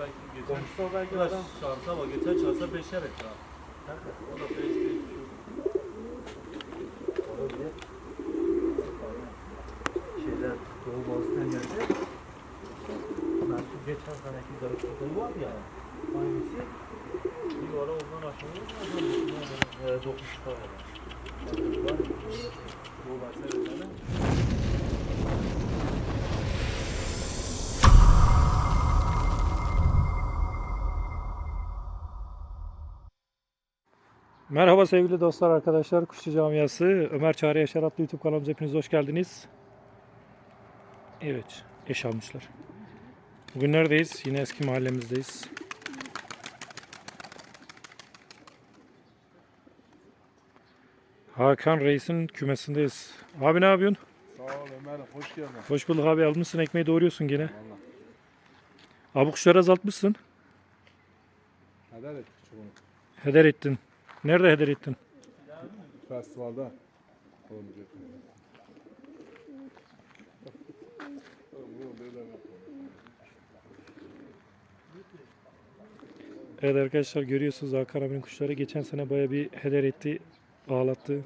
belki geçen Komşusu o belki da adam. çarsa bak geçen çarsa beşer etti ha. O da beş beş. Olabilir. Şeyler Doğu Boğaz'dan geldi. Ben şu geçen seneki odayı var ya. Hangisi? Bir ara ondan aşağı Ee, dokuz tane. Var. Bu bahsede Merhaba sevgili dostlar, arkadaşlar. Kuşçu Camiası, Ömer Çağrı Yaşar adlı YouTube kanalımıza hepiniz hoş geldiniz. Evet, eş almışlar. Bugün neredeyiz? Yine eski mahallemizdeyiz. Hakan Reis'in kümesindeyiz. Abi ne yapıyorsun? Sağ ol Ömer, hoş geldin. Hoş bulduk abi. Almışsın ekmeği doğruyorsun gene. Valla. Abi kuşları azaltmışsın. Heder ettik çoğunu. Heder ettin. Nerede heder ettin? Olmayacak. Evet arkadaşlar görüyorsunuz Hakan abinin kuşları geçen sene baya bir heder etti, ağlattı.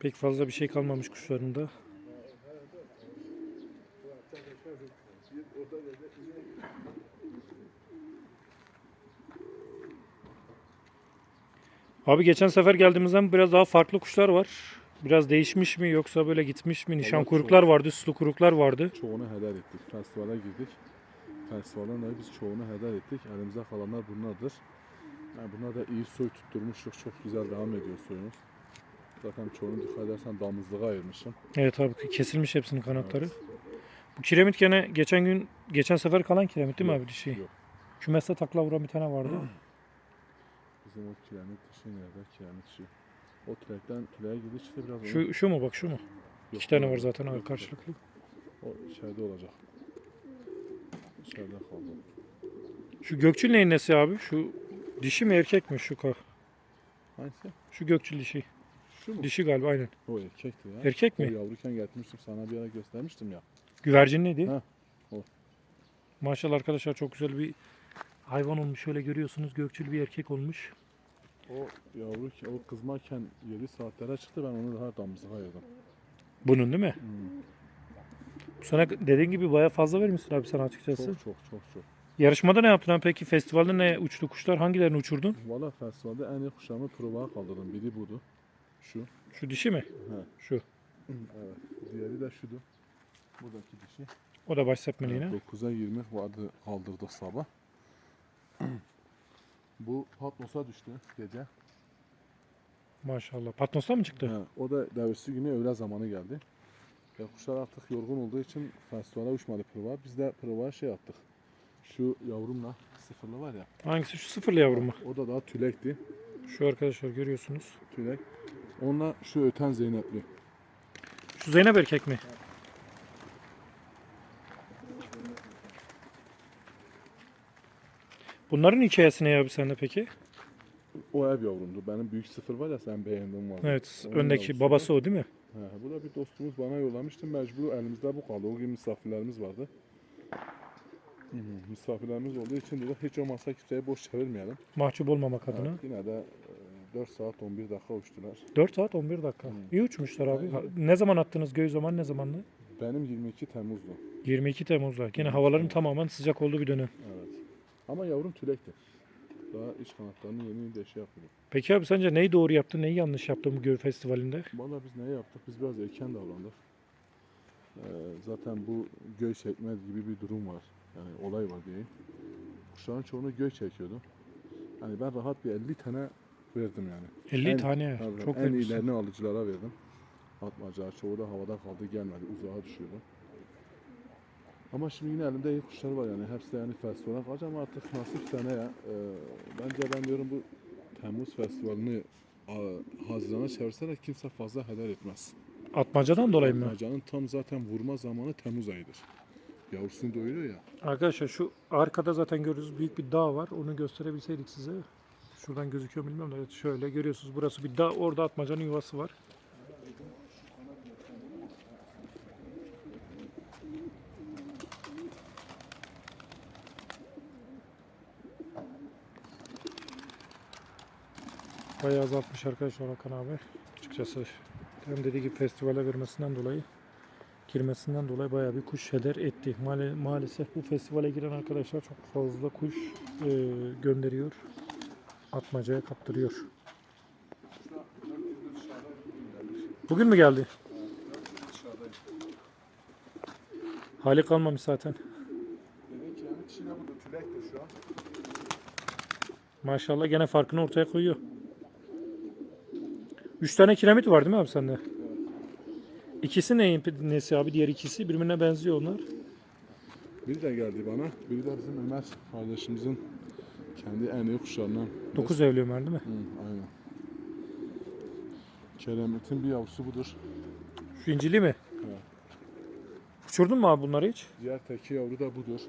Pek fazla bir şey kalmamış kuşlarında. Abi geçen sefer geldiğimizden biraz daha farklı kuşlar var. Biraz değişmiş mi yoksa böyle gitmiş mi? Nişan Vallahi kuruklar vardı, sulu kuruklar vardı. Çoğunu heder ettik. Festivale girdik. Festivalden da biz çoğunu heder ettik. Elimizde kalanlar bunlardır. Yani bunlar da iyi soy tutturmuştuk. Çok güzel devam ediyor soyumuz. Zaten çoğunu dikkat edersen damızlığa ayırmışım. Evet abi kesilmiş hepsinin kanatları. Bu kiremit gene geçen gün geçen sefer kalan kiremit değil mi Yok, abi dişi? yok. Kümeste takla vuran bir tane vardı. Bizim o kiremit dişi nerede? Kiremit dişi. O tülekten tüleğe girdi çıktı biraz. Şu şu mu bak şu mu? Yok, İki tane var zaten abi karşılıklı. O içeride olacak. İçeride kaldı. Şu gökçül neyin nesi abi? Şu dişi mi erkek mi şu ka? Hangisi? Şu gökçül dişi. Şu mu? Dişi galiba aynen. O erkekti ya. Erkek O mi? yavruken getirmiştim sana bir ara göstermiştim ya. Güvercinliydi. Ha, o. Maşallah arkadaşlar çok güzel bir hayvan olmuş. Şöyle görüyorsunuz gökçül bir erkek olmuş. O yavru o kızmarken 7 saatlere çıktı ben onu daha damızlığa ayırdım. Bunun değil mi? Hmm. Bu sene dediğin gibi baya fazla vermişsin abi sen açıkçası. Çok çok çok çok. Yarışmada ne yaptın abi peki? Festivalde ne uçtu kuşlar? Hangilerini uçurdun? Valla festivalde en iyi kuşlarımı provaya kaldırdım. Biri budu. Şu. Şu dişi mi? He. Şu. Evet. Diğeri de şudu. Buradaki dişi. O da baş sepmeli yine. Evet, 9'a 20 vardı kaldırdık sabah. Bu Patmos'a düştü gece. Maşallah. Patnos'ta mı çıktı? He, o da devrisi günü öğle zamanı geldi. Ya kuşlar artık yorgun olduğu için festivale uçmadı prova. Biz de provaya şey yaptık. Şu yavrumla sıfırlı var ya. Hangisi? Şu sıfırlı yavru mu? O da daha tülekti. Şu arkadaşlar görüyorsunuz. Tülek. Onunla şu öten Zeynepli. Şu Zeynep erkek mi? Bunların hikayesi ne abi sende peki? O ev yavrumdu. Benim büyük sıfır var ya sen beğendin var. Evet. Onun öndeki yavrusu. babası o değil mi? He, bu da bir dostumuz bana yollamıştı. Mecbur elimizde bu kaldı. O gün misafirlerimiz vardı. Hı hı, Misafirlerimiz olduğu için dedik hiç olmazsa kimseye boş çevirmeyelim. Mahcup olmamak adına. Evet, yine de e, 4 saat 11 dakika uçtular. 4 saat 11 dakika. İyi uçmuşlar abi. Ha- Ne zaman attınız göğü zaman ne zamanlı? Benim 22 Temmuz'du. 22 Temmuz'da. Yine havaların tamamen sıcak olduğu bir dönem. Evet. Ama yavrum tülekti. Daha iç kanatlarını yeni yeni deşe yapıyor. Peki abi sence neyi doğru yaptın, neyi yanlış yaptın bu göğü festivalinde? Valla biz ne yaptık? Biz biraz erken davrandık. Ee, zaten bu göğe çekme gibi bir durum var. Yani olay var diyeyim. Kuşların çoğunu göğe çekiyordu. Hani ben rahat bir 50 tane verdim yani. 50 En- tane. Tabii, Çok en iyilerini alıcılara verdim. Atmaca, çoğu da havada kaldı gelmedi. Uzağa düşüyordu. Ama şimdi yine elimde iyi kuşlar var yani. Hepsi de yani festivale kalacak ama artık nasip seneye. Ee, bence ben diyorum bu Temmuz festivalini a, Haziran'a çevirseler kimse fazla heder etmez. Atmacadan dolayı mı? Atmacanın tam zaten vurma zamanı Temmuz ayıdır. Yavrusunu doyuruyor ya. Arkadaşlar şu arkada zaten görüyorsunuz büyük bir dağ var. Onu gösterebilseydik size. Şuradan gözüküyor bilmiyorum da şöyle görüyorsunuz. Burası bir dağ. Orada atmacanın yuvası var. Bayağı azaltmış arkadaşlar Hakan abi. Açıkçası hem dediği gibi festivale vermesinden dolayı girmesinden dolayı bayağı bir kuş heder etti. Maal- maalesef bu festivale giren arkadaşlar çok fazla kuş e, gönderiyor. Atmacaya kaptırıyor. Bugün mü geldi? Hali kalmamış zaten. Maşallah gene farkını ortaya koyuyor. Üç tane kiremit var değil mi abi sende? İkisi neyin nesi abi? Diğer ikisi birbirine benziyor onlar. Biri de geldi bana. Biri de bizim Ömer kardeşimizin kendi en iyi kuşlarından. 9 evli Ömer değil mi? Hı, aynen. Keremet'in bir yavrusu budur. Şu incili mi? Evet. Uçurdun mu abi bunları hiç? Diğer teki yavru da budur.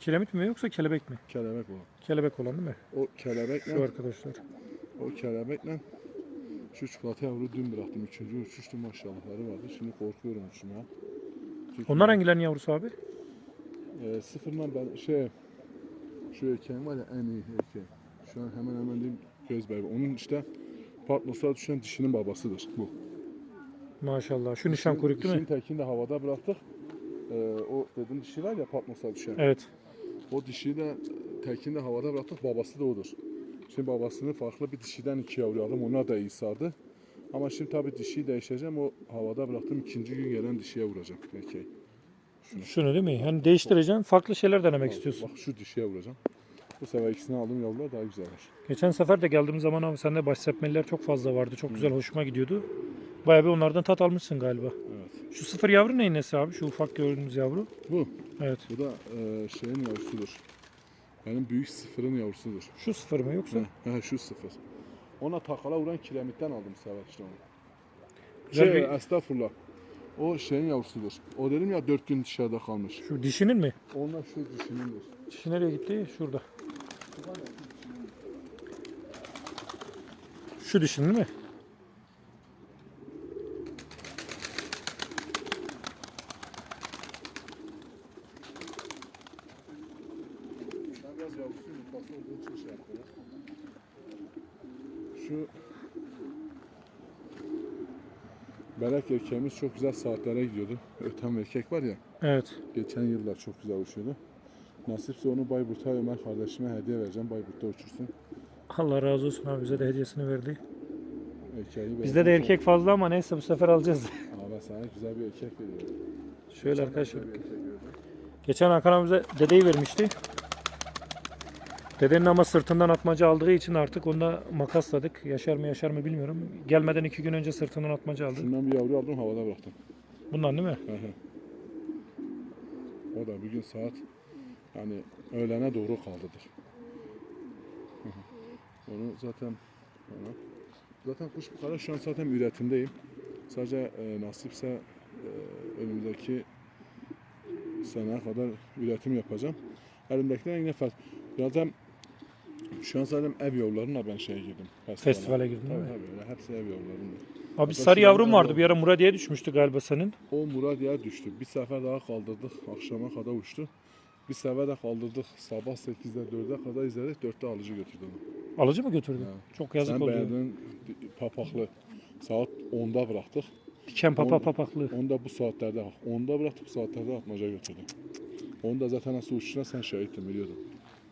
Kiremit mi yoksa kelebek mi? Kelebek o. Kelebek olan değil mi? O kelebekle, Şu arkadaşlar. O kelebekle şu çikolata yavru dün bıraktım. Üçüncü uçuştu maşallahları vardı. Şimdi korkuyorum uçmaya. Çünkü, Onlar hangilerin yavrusu abi? E, sıfırdan ben şey şu erkeğin var ya en iyi erkeği. Şu an hemen hemen değil göz bebeği. Onun işte Patmos'a düşen dişinin babasıdır bu. Maşallah. Şu nişan kuyruk değil mi? Dişinin tekini de havada bıraktık. Ee, o dediğim dişi var ya Patmos'a düşen. Evet. O dişiyi de tekini de havada bıraktık. Babası da odur. Şimdi babasını farklı bir dişiden iki yavru aldım. Ona da iyi sardı. Ama şimdi tabii dişiyi değişeceğim. O havada bıraktığım ikinci gün gelen dişiye vuracağım. Erkeği. Şunu değil mi? Hani değiştireceksin. Farklı şeyler denemek Bak, istiyorsun. Bak şu dişiye vuracağım. Bu sefer ikisini aldım yavrular daha güzel var. Geçen sefer de geldiğim zaman abi sende baş sepmeliler çok fazla vardı. Çok güzel hoşuma gidiyordu. Bayağı bir onlardan tat almışsın galiba. Evet. Şu sıfır yavru neyin nesi abi? Şu ufak gördüğümüz yavru. Bu. Evet. Bu da e, şeyin yavrusudur. Benim büyük sıfırın yavrusudur. Şu sıfır mı yoksa? He, he, şu sıfır. Ona takala vuran kiremitten aldım sefer işte onu. Şey, bir- estağfurullah. O şeyin yavrusudur. O dedim ya dört gün dışarıda kalmış. Şu dişinin mi? Onlar şu dişinindir. Dişi nereye gitti? Şurada. Şu dişinin değil mi? Ben biraz olduğu için şey. Şu Belek erkeğimiz çok güzel saatlere gidiyordu. Öten erkek var ya, Evet. geçen yıllar çok güzel uçuyordu. Nasipse onu Bayburt'a Ömer kardeşime hediye vereceğim. Bayburt'ta uçursun. Allah razı olsun abi bize de hediyesini verdi. Erkeği Bizde de erkek fazla ama neyse bu sefer alacağız. Ben sana güzel bir erkek veriyorum. Şöyle arkadaşlar. Geçen Hakan abi bize dedeyi vermişti. Dedenin ama sırtından atmaca aldığı için artık onda makasladık. Yaşar mı yaşar mı bilmiyorum. Gelmeden iki gün önce sırtından atmaca aldı. Şundan bir yavru aldım havada bıraktım. Bundan değil mi? Hı hı. o da bir gün saat yani öğlene doğru. Hı hı. Onu zaten ona, zaten kuş bu kadar şu an zaten üretimdeyim. Sadece e, nasipse e, önümüzdeki seneye kadar üretim yapacağım. Elimdekiler yine farklı. Zaten şu an zaten ev yollarına ben şeye girdim. Festivale, Festivale girdin Tabii mi? tabii öyle. Hepsi ev yollarında. Abi Hatta sarı yavrum vardı bir ara Muradiye düşmüştü galiba senin. O Muradiye düştü. Bir sefer daha kaldırdık. Akşama kadar uçtu. Bir sefer de kaldırdık. Sabah 8'de 4'e kadar izledik. 4'te alıcı götürdü onu. Alıcı mı götürdü? Ha. Çok yazık Sen oldu. beğendin papaklı. Saat 10'da bıraktık. Diken papa On- papaklı. 10'da bu saatlerde 10'da bıraktık bu saatlerde atmaca götürdü. Onda zaten nasıl uçuşuna sen şahittin biliyordun.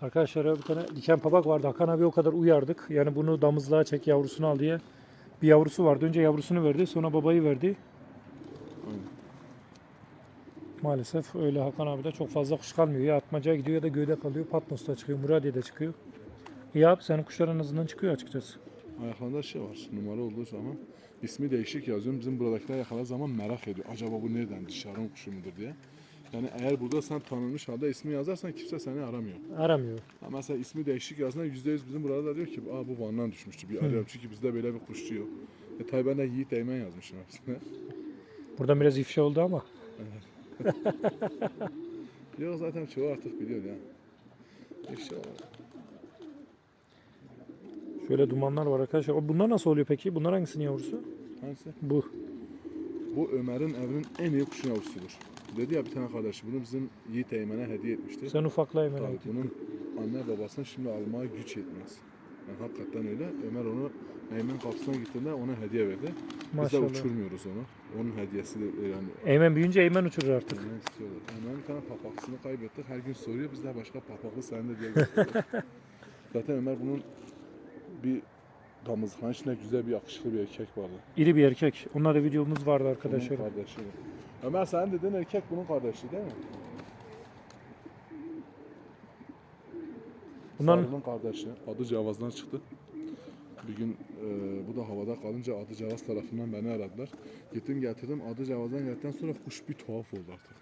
Arkadaşlar bir tane diken papak vardı. Hakan abi o kadar uyardık. Yani bunu damızlığa çek yavrusunu al diye. Bir yavrusu vardı. Önce yavrusunu verdi. Sonra babayı verdi. Maalesef öyle Hakan abi de çok fazla kuş kalmıyor. Ya atmacaya gidiyor ya da göğde kalıyor. Patmos'ta çıkıyor. Muradiye'de çıkıyor. İyi abi senin kuşlar en azından çıkıyor açıkçası. Ayaklarında şey var. Numara olduğu zaman ismi değişik yazıyorum. Bizim buradakiler yakaladığı zaman merak ediyor. Acaba bu nereden dışarının kuşu mudur diye. Yani eğer burada sen tanınmış halde ismi yazarsan kimse seni aramıyor. Aramıyor. Ha mesela ismi değişik yazına yüzde yüz bizim burada da diyor ki Aa, bu Van'dan düşmüştü bir arıyorum çünkü bizde böyle bir kuşçu yok. E tabi ben de Yiğit Eymen yazmışım hepsine. Buradan biraz ifşa oldu ama. yok zaten çoğu artık biliyor ya. O. Şöyle dumanlar var arkadaşlar. O bunlar nasıl oluyor peki? Bunlar hangisinin yavrusu? Hangisi? Bu. Bu Ömer'in evinin en iyi kuşun yavrusudur. Dedi ya bir tane kardeş bunu bizim Yiğit Eymen'e hediye etmişti. Sen ufakla hemen Tabii bunun anne babasının şimdi almaya güç yetmez. Yani hakikaten öyle. Ömer onu Eymen kapısına gittiğinde ona hediye verdi. Biz de Maşallah. uçurmuyoruz onu. Onun hediyesi de e, yani Eymen büyüyünce Eymen uçurur artık. Eymen istiyordu. Eymen bir tane papaklısını kaybettik. Her gün soruyor. Biz de başka papaklı sende diye. Zaten Ömer bunun bir damızlıkların içinde güzel bir yakışıklı bir erkek vardı. İri bir erkek. Onunla da videomuz vardı Bunun arkadaşlar. kardeşi. Ömer sen dedin erkek bunun kardeşi değil mi? Bunların Sarı'nın kardeşi. Adı Cavaz'dan çıktı. Bir gün e, bu da havada kalınca Adı Cavaz tarafından beni aradılar. Gittim getirdim. Adı Cavaz'dan geldikten sonra kuş bir tuhaf oldu artık.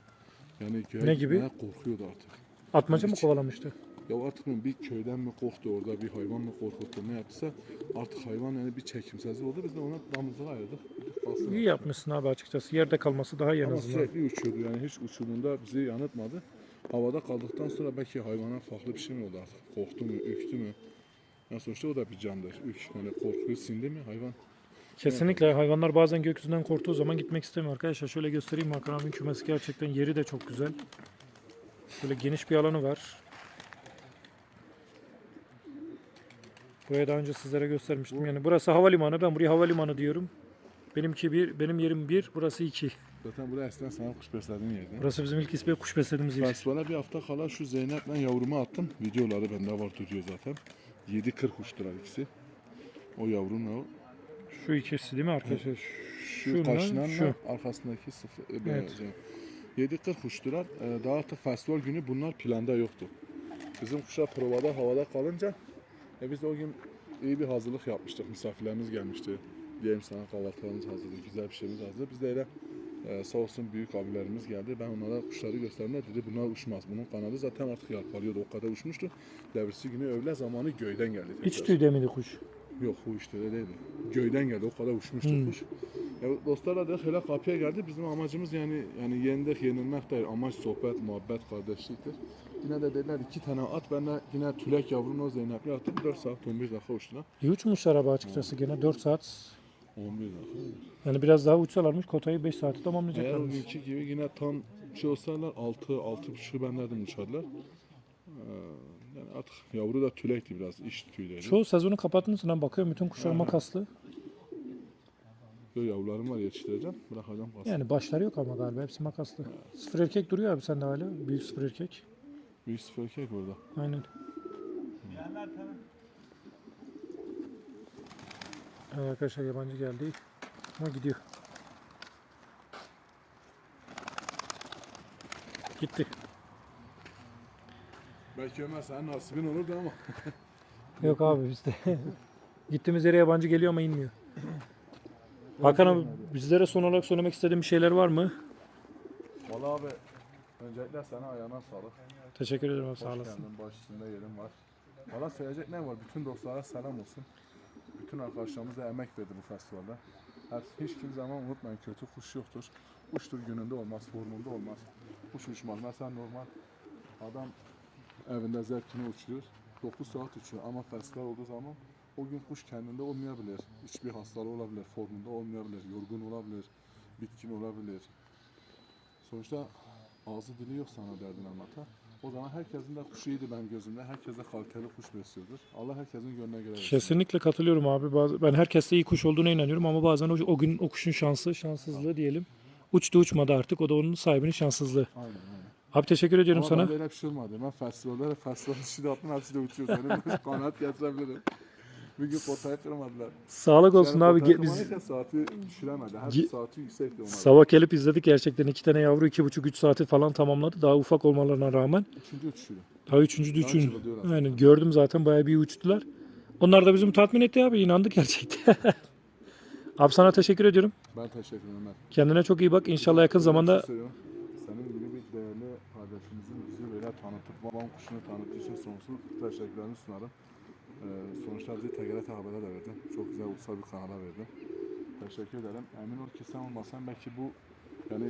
Yani göğe Ne gibi? korkuyordu artık. atmaca mı hiç- kovalamıştı? Ya artık bir köyden mi korktu orada bir hayvan mı korkuttu ne yaptıysa artık hayvan yani bir çekimsizlik oldu. Biz de ona damızlığa ayırdık. Kalsın. İyi yapmışsın abi açıkçası. Yerde kalması daha iyi en Ama azından. sürekli uçuyordu yani hiç uçurduğunda bizi yanıltmadı. Havada kaldıktan sonra belki hayvana farklı bir şey mi oldu artık? Korktu mu, ürktü mü? Yani sonuçta o da bir candır. Ürk, yani korkuyu sindi mi hayvan? Kesinlikle hayvanlar bazen gökyüzünden korktuğu zaman gitmek istemiyor arkadaşlar. Şöyle göstereyim Hakan abinin kümesi gerçekten yeri de çok güzel. Böyle geniş bir alanı var. Buraya daha önce sizlere göstermiştim. Yani burası havalimanı. Ben buraya havalimanı diyorum. Benimki bir, benim yerim bir, burası iki. Zaten buraya eskiden sana kuş beslediğin yerdi. Burası bizim ilk ismi kuş beslediğimiz yer. Festivale bir hafta kala şu Zeynep'le yavrumu attım. Videoları bende var duruyor zaten. 7-40 kuştular ikisi. O yavrumla o. Şu ikisi değil mi arkadaşlar? Şu Şunla, kaşınanla şu. arkasındaki sıfır. E, Evet. evet. 7-40 kuştular. E, daha artık festival günü bunlar planda yoktu. Bizim kuşlar provada havada kalınca e, biz de o gün iyi bir hazırlık yapmıştık. Misafirlerimiz gelmişti. Diyelim sana kahvaltılarımız hazırdı, güzel bir şeyimiz hazırdı. Biz de öyle e, sağ olsun büyük abilerimiz geldi. Ben onlara kuşları gösterdiğimde dedi bunlar uçmaz. Bunun kanadı zaten artık yalpalıyordu. O kadar uçmuştu. Devrisi günü öğle zamanı göyden geldi. Tekrar. tüy demedi kuş. Yok bu işte öyle değildi. Göyden geldi o kadar uçmuştu Hmm. kuş. Ya dostlarla da hele kapıya geldi. Bizim amacımız yani yani yendik yenilmek değil. Amaç sohbet, muhabbet, kardeşliktir. Yine de dediler iki tane at. Ben de yine tülek yavrunu o Zeynep'le attım. 4 saat 11 dakika uçtular. İyi uçmuşlar abi açıkçası gene 4 saat. 11 dakika. Yani biraz daha uçsalarmış kotayı 5 saati Eğer o tamamlayacaklarmış. günkü gibi yine tam şey olsalar 6 6.5'ı ben dedim uçarlar. Ee, yani artık yavru da tülekti biraz iş tüyleydi. Çoğu sezonu kapattınız lan bakıyorum bütün kuşlar makaslı. Yo, yavrularım var yetiştireceğim. Bırakacağım. Yani başları yok ama galiba hepsi makaslı. Sıfır erkek duruyor abi sende hala. Büyük sıfır erkek. Büyük erkek orada. Aynen. Evet arkadaşlar yabancı geldi. Ama gidiyor. Gitti. Belki Ömer senin nasibin olurdu ama. Yok abi bizde. Gittiğimiz yere yabancı geliyor ama inmiyor. Hakan abi bizlere son olarak söylemek istediğin bir şeyler var mı? Valla abi öncelikle sana ayağına sağlık. Teşekkür ederim abi Hoş sağ olasın. geldin. Baş üstünde yerin var. Valla söyleyecek ne var? Bütün dostlara selam olsun. Bütün arkadaşlarımız da emek verdi bu festivalde. Hepsi, hiç kim zaman unutmayın kötü kuş yoktur. Kuştur gününde olmaz, formunda olmaz. Kuş uçmaz. Mesela normal adam evinde zevkini uçuyor. 9 saat uçuyor ama festival olduğu zaman o gün kuş kendinde olmayabilir. Hiçbir hastalığı olabilir, formunda olmayabilir, yorgun olabilir, bitkin olabilir. Sonuçta ağzı dili yok sana derdini anlatan. O zaman herkesin de kuşu iyiydi benim gözümde. Herkes de kaliteli kuş besliyordur. Allah herkesin gönlüne göre versin. Kesinlikle katılıyorum abi. Bazı, ben herkeste iyi kuş olduğuna inanıyorum ama bazen o, o gün o kuşun şansı, şanssızlığı diyelim. Uçtu uçmadı artık. O da onun sahibinin şanssızlığı. Aynen aynen. Abi teşekkür ediyorum Ama sana. ben böyle bir şey olmadı. Ben festivalde festival dışı da attım hepsi de uçuyor. Benim kanaat getirebilirim. Bir gün potayı kırmadılar. Sağlık olsun Yani abi. biz saati düşüremedi. Her Ge- saati yüksekti onlar. sabah gelip izledik gerçekten. iki tane yavru iki buçuk üç saati falan tamamladı. Daha ufak olmalarına rağmen. Üçüncü uçuşuydu. Daha üçüncü de Daha üçün. çırpılıyorlar. Yani gördüm zaten bayağı bir uçtular. Onlar da bizim tatmin etti abi. inandık gerçekten. abi sana teşekkür ediyorum. Ben teşekkür ederim Ömer. Kendine çok iyi bak. İnşallah yakın zamanda. Senin gibi bir değerli kardeşimizin bizi böyle tanıtıp Van kuşunu tanıttığı için sonsuz teşekkürlerimi sunarım. Ee, bizi TGRT Haber'e de verdin. Çok güzel ulusal bir kanala verdin. Teşekkür ederim. Emin ol ki sen olmasan belki bu yani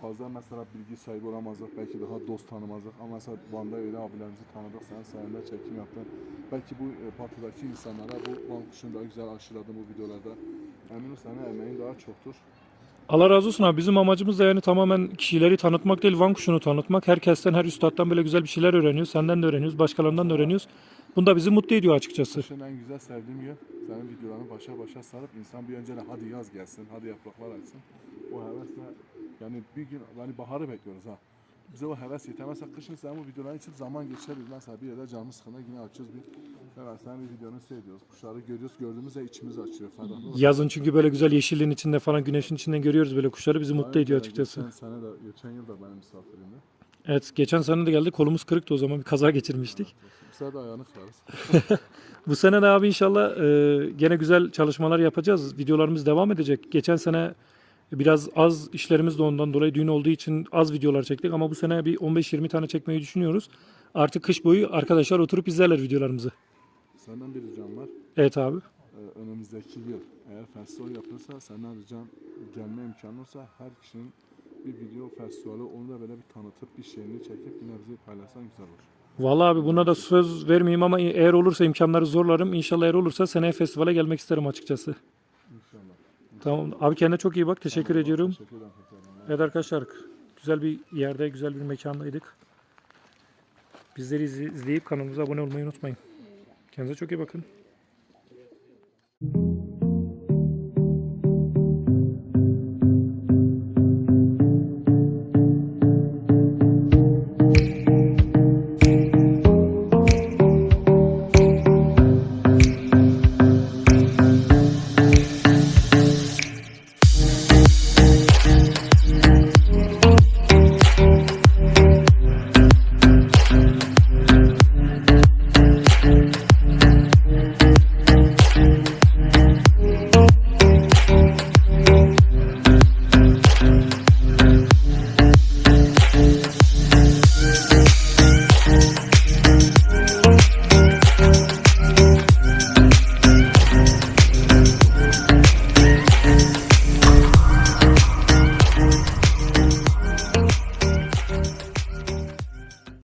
fazla mesela bilgi sahibi olamazdık. Belki daha dost tanımazdık. Ama mesela Van'da öyle abilerimizi tanıdık. Sen sayende çekim yaptın. Belki bu e, batıdaki insanlara bu Van kuşunu daha güzel aşıladın bu videolarda. Emin ol senin emeğin daha çoktur. Allah razı olsun abi. Bizim amacımız da yani tamamen kişileri tanıtmak değil, Van kuşunu tanıtmak. Herkesten, her üstattan böyle güzel bir şeyler öğreniyoruz. Senden de öğreniyoruz, başkalarından da öğreniyoruz. Bunda bizi mutlu ediyor açıkçası. Kışın en güzel sevdiğim yer senin videolarını başa başa sarıp insan bir önce de hadi yaz gelsin, hadi yapraklar açsın. O hevesle yani bir gün yani baharı bekliyoruz ha. Bize o heves yetemezse kışın sen bu videoları için zaman geçebilir. Mesela bir yerde canımız sıkında yine açıyoruz bir evet sen bir videonu seyrediyoruz. Kuşları görüyoruz. Gördüğümüzde içimiz açıyor. Ferahlık. Yazın çünkü böyle güzel yeşilliğin içinde falan güneşin içinden görüyoruz böyle kuşları bizi mutlu ediyor açıkçası. Geçen sene de, geçen yıl da benim misafirimdi. Evet geçen sene de geldi kolumuz kırıktı o zaman bir kaza geçirmiştik. Bu sefer de ayağını kırarız. Bu sene de abi inşallah e, gene güzel çalışmalar yapacağız. Videolarımız devam edecek. Geçen sene biraz az işlerimiz de ondan dolayı düğün olduğu için az videolar çektik ama bu sene bir 15-20 tane çekmeyi düşünüyoruz. Artık kış boyu arkadaşlar oturup izlerler videolarımızı. Senden bir ricam var. Evet abi. Ee, önümüzdeki yıl eğer festival yapılırsa senden ricam gelme imkanı olsa her kişinin bir video festivali onu da böyle bir tanıtıp bir şeyini çekip yine bizi paylaşsan güzel olur. Vallahi abi buna da söz vermeyeyim ama eğer olursa imkanları zorlarım. İnşallah eğer olursa seneye festivale gelmek isterim açıkçası. İnşallah. Tamam abi kendine çok iyi bak. Teşekkür Tamam, ediyorum. Teşekkür ederim. Evet arkadaşlar güzel bir yerde güzel bir mekandaydık. Bizleri izleyip kanalımıza abone olmayı unutmayın. Kendinize çok iyi bakın.